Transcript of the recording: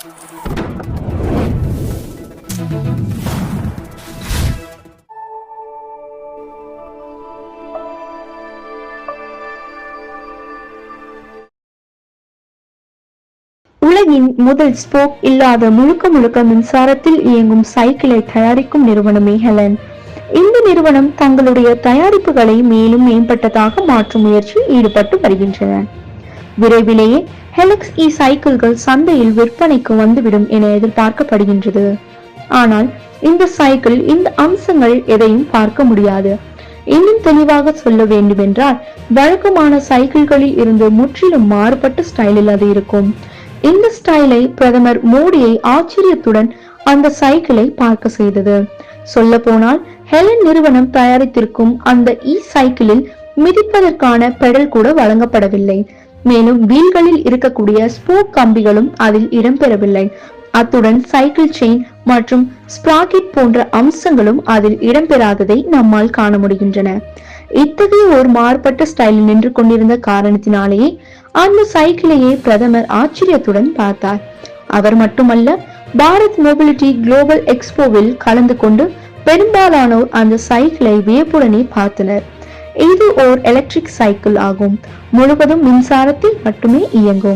உலகின் முதல் ஸ்போக் இல்லாத முழுக்க முழுக்க மின்சாரத்தில் இயங்கும் சைக்கிளை தயாரிக்கும் நிறுவனமே ஹெலன் இந்த நிறுவனம் தங்களுடைய தயாரிப்புகளை மேலும் மேம்பட்டதாக மாற்றும் முயற்சியில் ஈடுபட்டு வருகின்றன. விரைவிலேயே ஹெலக்ஸ் இ சைக்கிள்கள் சந்தையில் விற்பனைக்கு வந்துவிடும் என எதிர்பார்க்கப்படுகின்றது. ஆனால் இந்த சைக்கிள் இந்த அம்சங்கள் எதையும் பார்க்க முடியாது. இன்னும் தெளிவாக சொல்ல வேண்டுமென்றால் வழக்கமான சைக்கிள்களில் இருந்து முற்றிலும் மாறுபட்ட ஸ்டைலில் அது இருக்கும். இந்த ஸ்டைலை பிரதமர் மோடியை ஆச்சரியத்துடன் அந்த சைக்கிளை பார்க்க செய்தது. சொல்ல போனால் ஹெலன் நிறுவனம் தயாரித்திருக்கும் அந்த இ சைக்கிளில் மிதிப்பதற்கான பெடல் கூட வழங்கப்படவில்லை. மேலும் வீல்களில் இருக்கக்கூடிய ஸ்போக் கம்பிகளும் அதில் இடம்பெறவில்லை. அத்துடன் சைக்கிள் செயின் மற்றும் ஸ்ப்ராக்கெட் போன்ற அம்சங்களும் அதில் இடம்பெறாததை நம்மால் காண முடிகின்றன. இத்தகைய ஒரு மாறுபட்ட ஸ்டைலில் நின்று கொண்டிருந்த காரணத்தினாலேயே அந்த சைக்கிளையே பிரதமர் ஆச்சரியத்துடன் பார்த்தார். அவர் மட்டுமல்ல பாரத் மொபிலிட்டி குளோபல் எக்ஸ்போவில் கலந்து கொண்டு பெரும்பாலானோர் அந்த சைக்கிளை வியப்புடனே பார்த்தனர். இது ஓர் எலக்ட்ரிக் சைக்கிள் ஆகும். முழுவதும் மின்சாரத்தில் மட்டுமே இயங்கும்.